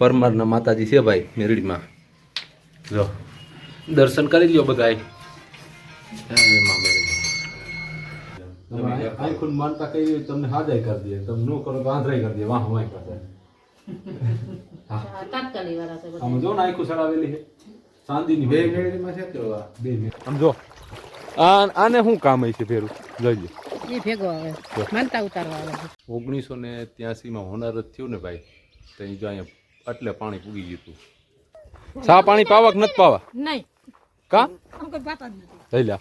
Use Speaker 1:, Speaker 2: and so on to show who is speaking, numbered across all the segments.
Speaker 1: પરમારના માતાજી છે ભાઈ મેરડીમાં. જો દર્શન કરી લ્યો બધા આખું માનતા કઈ તમને હાજાઈ કરી દે. તમે નો કરો તો આંધરાઈ કરી દે. વાહ વાહ કરતા આમ જો ને આખું સડાવેલી છે. ચાંદીની બે મેળવીમાં છે તો આ? બે મેળ આમ જો આને શું કામ છે ફેરું જોઈ લો
Speaker 2: એ ભેગો આવે. માનતા ઉતારવા આવે
Speaker 1: ઓગણીસો ને ત્યાસીમાં હોનાર જ થયું ને ભાઈ તો જો અહીંયા એટલે પાણી પૂગી ગયું હતું. સા પાણી પાવા કે નથી પાવા?
Speaker 2: નહીં.
Speaker 1: કા? લઈ લ્યા.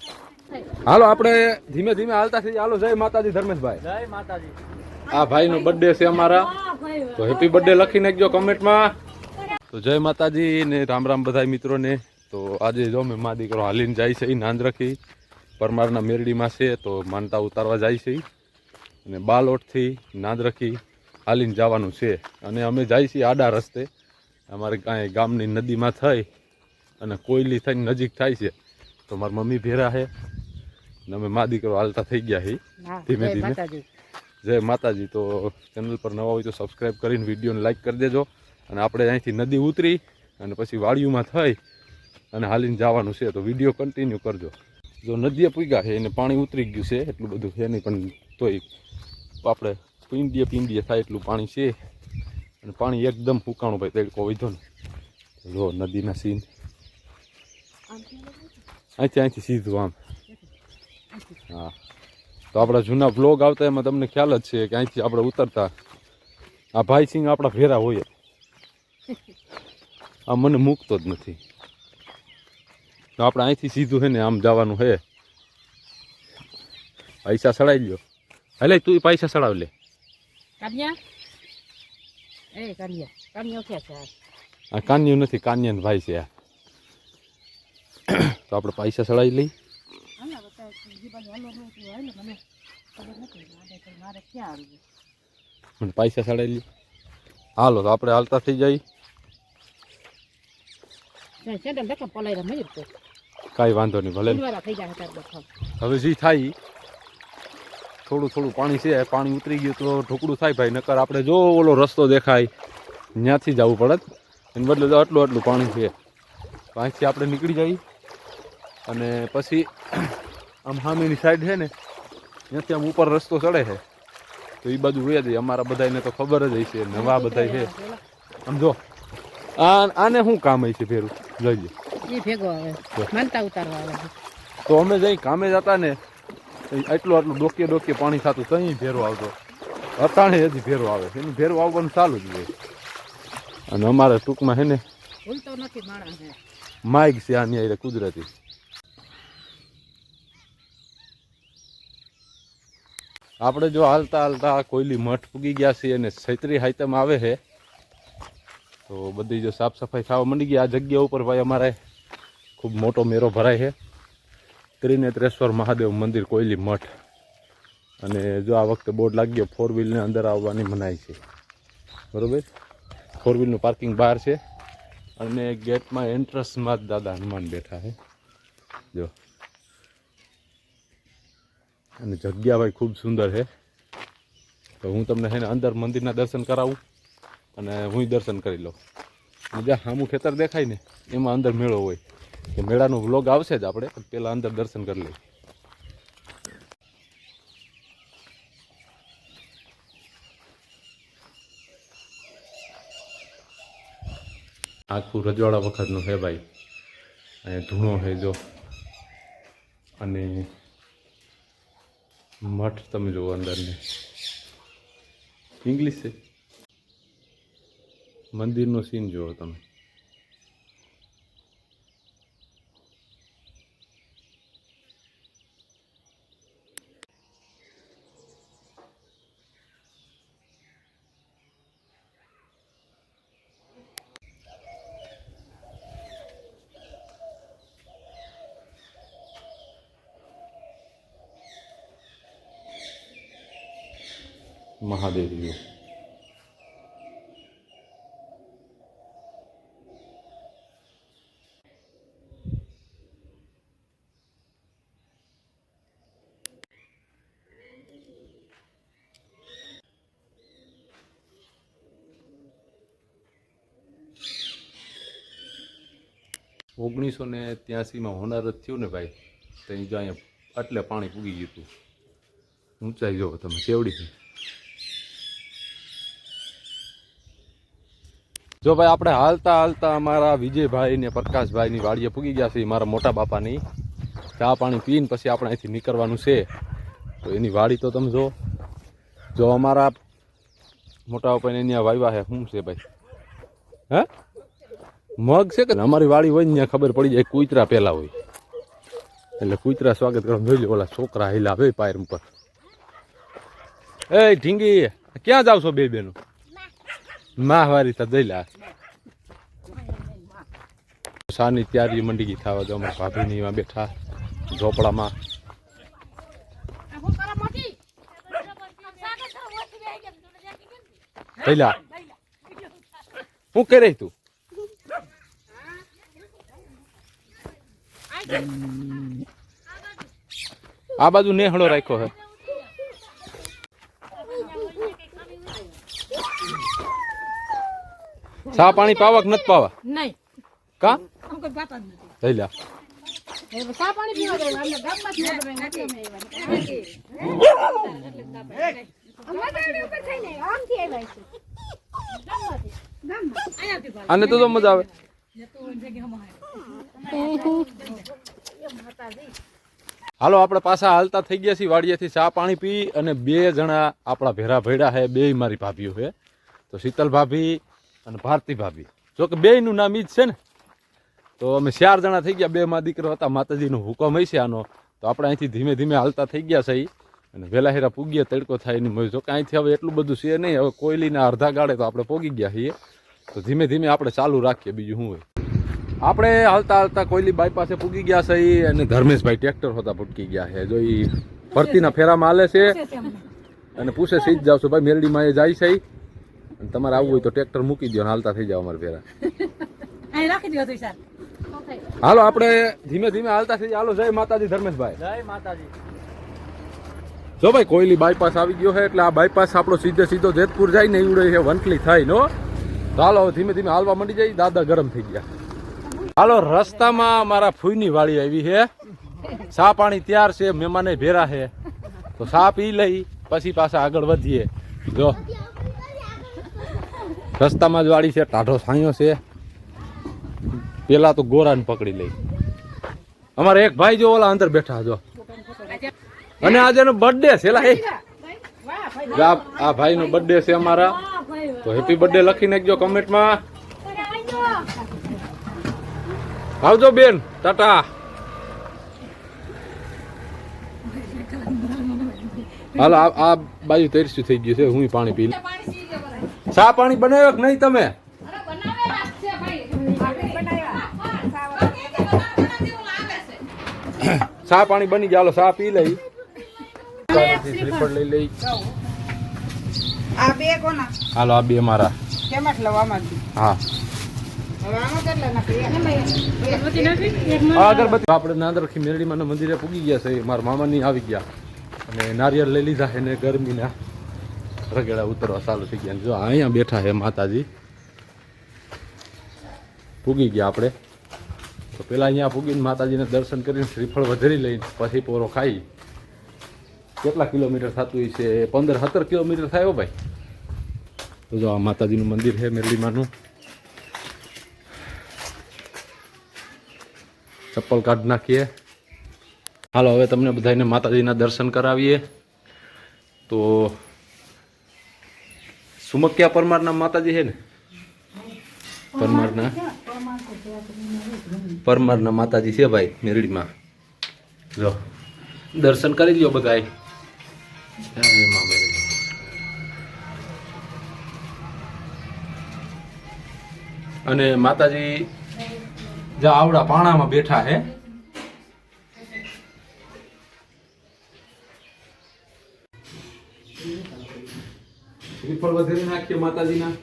Speaker 1: હાલો આપણે ધીમે ધીમે હાલતા થઈ હાલો જય માતાજી ધર્મેશભાઈ.
Speaker 2: જય માતાજી.
Speaker 1: આ ભાઈનો બર્થડે છે અમારા. તો હેપી બર્થડે લખી નાખજો કમેન્ટમાં. તો જય માતાજી ને રામ રામ બધા મિત્રોને. તો આજે જો મેં મા દીકરો હાલીને જાય છે નાંદ રાખી. પરમારના મેરડીમાં છે તો માનતા ઉતારવા જાય છે અને બાલોટથી નાદરખી હાલીને જવાનું છે. અને અમે જાય છીએ આડા રસ્તે. અમારે કાંઈ ગામની નદીમાં થઈ અને કોયલી થઈને નજીક થાય છે. તો મારી મમ્મી ભેરા છે. અને અમે મા દીકરો હાલતા થઈ ગયા
Speaker 2: છે.
Speaker 1: ધીમે ધીમે. જય માતાજી. તો ચેનલ પર નવા હોય તો સબસ્ક્રાઈબ કરીને વિડીયોને લાઈક કરી દેજો. અને આપણે અહીંથી નદી ઉતરી અને પછી વાડીઓમાં થઈ અને હાલીને જવાનું છે. તો વીડિયો કન્ટિન્યુ કરજો. જો નદીએ પૂગ્યા છે, એને પાણી ઉતરી ગયું છે, એટલું બધું છે નહીં, પણ તોય આપણે પીંડીએ પીંડીએ થાય એટલું પાણી છે. અને પાણી એકદમ ફૂકાણું ભાઈ, તડકો વધ્યો ને. જો નદીના સીન. અહીંથી અહીંથી સીધું આમ. હા. તો આપણા જૂના બ્લોગ આવતા એમાં તમને ખ્યાલ જ છે કે અહીંથી આપણે ઉતરતા. આ ભાઈ સિંહ આપણા ભેરા હોય. આ મને મૂકતો જ નથી. તો આપણે અહીંથી સીધું છે ને આમ જવાનું છે. પૈસા સડાવી લ્યો. હલે તું પૈસા સડાવ લે.
Speaker 2: આ?
Speaker 1: કાન્યું નથી કાન્યન ભાઈ છે આ. તો આપણે પૈસા સડાવી લઈ.
Speaker 2: મને
Speaker 1: પૈસા સડાવી લઈ હાલો તો આપણે હાલતા થઈ જાય.
Speaker 2: છે, સેન્ડલ દેખો, પલાયરા મયુર તો.
Speaker 1: કાંઈ વાંધો નહીં ભલે. હવે જે થાય થોડું થોડું પાણી છે પાણી ઉતરી ગયું તો ઢોકળું થાય ભાઈ નકર આપણે જો ઓલો રસ્તો દેખાય ત્યાંથી જવું પડે. એને બદલે તો આટલું આટલું પાણી છે. અહીંથી આપણે નીકળી જઈએ. અને પછી આમ સામેની સાઈડ છે ને ત્યાંથી આમ ઉપર રસ્તો ચડે છે. તો એ બાજુ વયા જઈએ. અમારા બધાને તો ખબર જ હશે નવા બધા છે. આમ જો આ આને શું કામ છે ફેરું જોઈએ
Speaker 2: એ ભેગો આવે. માનતા ઉતારવા આવે.
Speaker 1: તો અમે જઈ કામે જતા ને એટલું આટલું આટલું ડોકે ડોકે પાણી થતું તઈ ભેરો આવતો. અટાણે હજી ભેરો આવે. એનું ભેરો આવવાનું ચાલુ જ હોય. અને અમારે ટૂંકમાં હે ને
Speaker 2: ભૂલતો નથી માણસ
Speaker 1: માઇક છે આની આરે કુદરતી. આપણે જો હાલતા હાલતા કોયલી મઠ પૂગી ગયા છીએ અને સૈત્રી હાઈતમ આવે છે તો બધી જો સાફ સફાઈ થવા માંડી ગઈ આ જગ્યા ઉપર ભાઈ અમારે ખૂબ મોટો મેરો ભરાય છે. ત્રિનેત્રેશ્વર મહાદેવ મંદિર કોયલી મઠ. અને જો આ વખતે બોર્ડ લાગ્યો ફોર વ્હીલને અંદર આવવાની મનાય છે. બરાબર? ફોર વ્હીલનું પાર્કિંગ બહાર છે. અને ગેટમાં એન્ટ્રન્સમાં જ દાદા હનુમાન બેઠા છે. જો. અને જગ્યા ભાઈ ખૂબ સુંદર છે. તો હું તમને છે ને અંદર મંદિરના દર્શન કરાવું અને હું દર્શન કરી લઉં. જ્યાં સામું ખેતર દેખાય ને, એમાં અંદર મેળો હોય. તો મેળાનો વ્લોગ આવશે જ આપણે, પણ પહેલાં અંદર દર્શન કરી લઈએ. આખું રજવાડા વખતનું છે ભાઈ. અહીંયા ધૂણો છે જો. અને મઠ તમે જુઓ અંદરને. ઇંગ્લિશ છે. મંદિરનો સીન જુઓ તમે. મહાદેવજી ઓગણીસો ને ત્યાસીમાં હોનારત થયું ને ભાઈ ત્યાં જો અહીંયા એટલે પાણી પૂગી ગયું હતું. ઊંચાઈ જુઓ તમે, કેવડી જો ભાઈ, આપણે હાલતા હાલતા અમારા વિજયભાઈ ને પ્રકાશભાઈની વાડીએ પૂગી ગયા છે મારા મોટા બાપાની. ચા પાણી પીને પછી આપણે અહીંથી નીકળવાનું છે. તો એની વાડી તો તમે જો જો અમારા મોટા બાપાને અહીંયા વાવ્યા છે, શું છે ભાઈ? હે? મગ છે કે? અમારી વાડી હોય ને ત્યાં ખબર પડી જાય, કૂતરા પહેલાં હોય. એટલે કૂતરા સ્વાગત કરવા જોઈ લો, ઓલા છોકરા હિલા આવે પાયર ઉપર. એ ઢીંગી, ક્યાં જાવ છો બે બેનો? માં તા તો જઈ લા. સાની તૈયારી મંડી ગઈ થવા દો, અમારા ભાભીની એમાં બેઠા ઝોપડામાં. હું શું રહી તું? આ બાજુ નેહળો રાખ્યો હે. ચા પાણી પાવા કે નથી પાવા?
Speaker 2: નહીં.
Speaker 1: કા?
Speaker 2: કોઈ પાતા જ નથી.
Speaker 1: લઈ લ્યા
Speaker 2: હવે પાણી પીવા જાય અમને ગામમાંથી નથી. આવ્યા.
Speaker 1: આને તો તો મજા આવે. હાલો આપણે પાછા હાલતા થઈ ગયા છીએ વાડિયાથી ચા પાણી પી અને બે જણા આપણા ભેરા ભેડા છે બે મારી ભાભીઓ છે તો શીતલ ભાભી અને ભારતી ભાભી. જો કે બેયનું નામ ઈ જ છે ને. તો અમે ચાર જણા થઈ ગયા બે માં દીકરો હતા માતાજીનો હુકમ હશે આનો. તો આપણે અહીંથી ધીમે ધીમે હાલતા થઈ ગયા છે. અને વેલા હેરા પૂગીએ તડકો થાય એની મજા. જો કે અહીંથી હવે એટલું બધું છે નહીં હવે કોયલીના અડધા ગાળે તો આપણે પોગી ગયા છીએ. તો ધીમે ધીમે આપણે ચાલુ રાખીએ બીજું શું હોય. આપણે હાલતા હાલતા કોયલી બાયપાસે પૂગી ગયા છે અને ધર્મેશભાઈ ટ્રેક્ટર હોતા ભટકી ગયા છે. જો એ ભરતીના ફેરામાં હાલે છે અને પૂછે સીધ જાવ છો ભાઈ મેરડીમાં એ જાય છે. અને તમારે આવવું હોય તો ટ્રેક્ટર મૂકી દો હાલતા થઈ જાવ અમારે
Speaker 2: ભેરા.
Speaker 1: હાલો આપણે ધીમે ધીમે હાલતા થઈ હાલો જય માતાજી ધર્મેશભાઈ.
Speaker 2: જય માતાજી.
Speaker 1: જો ભાઈ કોયલી બાયપાસ આવી ગયો છે એટલે આ બાયપાસ આપણો સીધે સીધો જેતપુર જાય ને એવડે છે વંટલી થાય નો તો હાલો ધીમે ધીમે હાલવા મંડી જાય. દાદા ગરમ થઈ ગયા. હાલો રસ્તામાં મારા ફૂઈની વાળી આવી છે. સા પાણી તૈયાર છે મહેમાને ભેરા છે. તો સા પી લઈ પછી પાછા આગળ વધીએ. જો. રસ્તામાં જ વાળી છે ટાઢો સાયો છે. પેલા તો ગોરાને પકડી લઈ. અમારે એક ભાઈ જો ઓલા અંદર બેઠા જો. અને આજે નો બર્થડે છે લા, આ આ ભાઈનો બર્થડે છે અમારા. તો હેપી બર્થડે લખી નાખજો કમેન્ટમાં આવજો બેન ટાટા. હાલ આ બાજુ તરસ્યું થઈ ગયું છે હું પાણી પી. ચા પાણી બનાવ્યો કે નહીં તમે? ચા પાણી બની ગયા હાલો ચા પી લઈ શ્રીફળ. લઈ લઈ
Speaker 3: આ બે કોના?
Speaker 1: હાલો આ બે મારા.
Speaker 3: કેમ
Speaker 1: હા. અગરબત્તી આપણે નાંદરખી મેરડીમાં મંદિરે પૂગી ગયા છે મારા મામાની આવી ગયા. અને નારિયેળ લઈ લીધા એને ગરમીના. રગેડા ઉતરવા ચાલુ થઈ ગયા જો અહીંયા બેઠા છે માતાજી. પૂગી ગયા આપણે. તો પેલા અહીંયા પૂગીને માતાજીને દર્શન કરીને શ્રીફળ વધેરી લઈને પછી પોરો ખાઈ. કેટલા કિલોમીટર થતું છે પંદર સત્તર કિલોમીટર થાય ભાઈ. તો જો આ માતાજીનું મંદિર છે મેરલીમાનું ચપ્પલ કાઢ નાખીએ. હાલો, હવે તમને બધાને માતાજીના દર્શન કરાવીએ. તો સુમક્યા પરમારના માતાજી છે ને? પરમારના? પરમારના માતાજી છે ભાઈ, મેરડીમાં. જો, દર્શન કરી લ્યો મેરડી. અને માતાજી જ્યાં આવડા પાણામાં બેઠા હે. શ્રીફળ વધારી નાખીએ માતાજીના.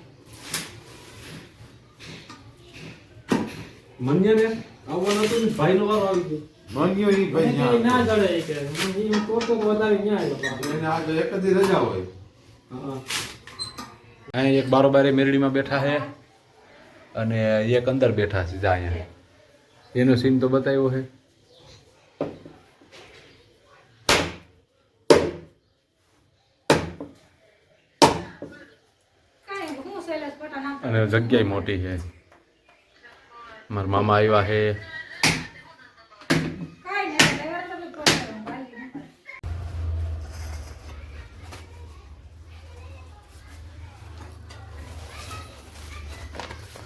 Speaker 1: મન્ય ને આવવાનું હતું ને ભાઈ નો વારો આવી ગયો.
Speaker 4: મંગ્યો ઈ ભાઈ
Speaker 5: ના જડે કે મને તો તો વધારે ન્યાય લોકો
Speaker 4: એને આજે એક જ રજા હોય.
Speaker 1: અહીંયા એક બારોબારે મેરડીમાં બેઠા છે અને એક અંદર બેઠા છે જા અહીંયા. એનો સીન તો બતાવ્યો છે અને જગ્યાએ મોટી છે. મારા મામા આવ્યા છે.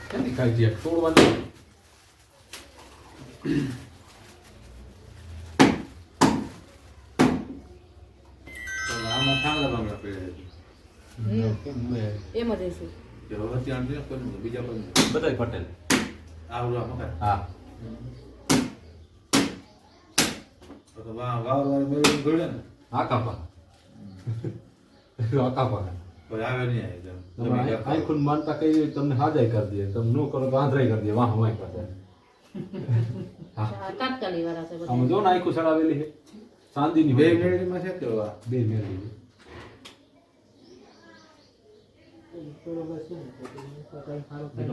Speaker 1: ક્યાંથી ખાઈ તોડવાની.
Speaker 2: એમ જ હશે
Speaker 4: કે હવે ત્યાં નથી કોઈ નહીં, બીજા કોઈ નહીં.
Speaker 1: બધાય પટેલ
Speaker 4: આવડું આ મકાન.
Speaker 1: હા
Speaker 4: તો તો વા- વાવરવાળી મેળવીને ઘોડે ને.
Speaker 1: આકાપા આકાપા
Speaker 4: કોઈ આવે નહીં આ એકદમ.
Speaker 1: તમે
Speaker 4: તમે
Speaker 1: આઈ-
Speaker 4: જાઓ.
Speaker 1: આઈખુન માનતા કહી દે તમને હાજાઈ કરી દે તમે નો કરો તો આંધળાઈ કરી દે વાહ વાહ કરે
Speaker 2: આ તાત્કાલિક વાળા છે બધા
Speaker 1: આમાં જો ને આઈખું સડાવેલી છે ચાંદીની
Speaker 4: બે
Speaker 1: હોય.
Speaker 4: મેળવીમાં છે કે વા?
Speaker 1: બે મેળવી એટલે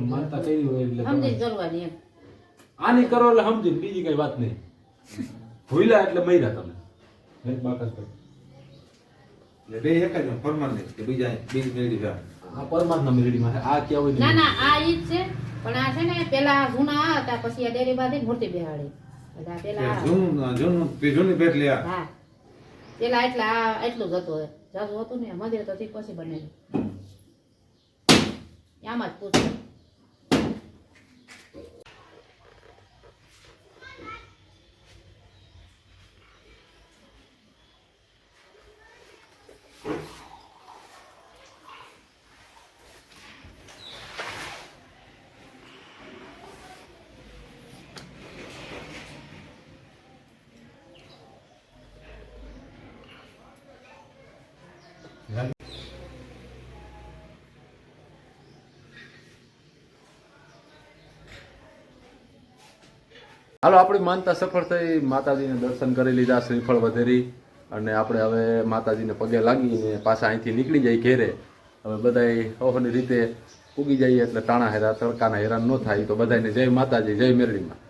Speaker 1: માનતા કરી હોય એટલે
Speaker 2: સમજી
Speaker 1: તમે-
Speaker 2: જ કરવાની એમ.
Speaker 1: આની કરો એટલે સમજીને બીજી કઈ વાત નહીં. ભૂલ્યા એટલે મર્યા તમે. એક બાકસ કરી.
Speaker 4: એટલે બે એક જ permanent કે બીજા બીજી મેળવી
Speaker 1: આ પરમાત્મા મેળડીમાં આ ક્યાં
Speaker 2: ના ના આ ઈ જ છે. પણ આ છે ને પેલા જૂના હતા પછી આ ડેરી બાંધી મૂર્તિ બેહાડી. આ પેલા
Speaker 4: જૂનું જૂનું જૂની ભેટ લે
Speaker 2: હા. પેલા એટલા આ એટલું જ હતું જાજુ હતું ને મંદિર તો પછી બનેલું. આમાં જ
Speaker 1: હાલો, આપણી માનતા સફળ થઈ. માતાજીને દર્શન કરી લીધા, શ્રીફળ વધેરી. અને આપણે હવે માતાજીને પગે લાગીને પાછા અહીંથી નીકળી જાય ઘેરે. હવે બધાય ઓહની રીતે ઉગી જઈએ એટલે તાણા હેરા, તડકાના હેરાન ન થાય. તો બધાને જય માતાજી, જય મેરડીમાં.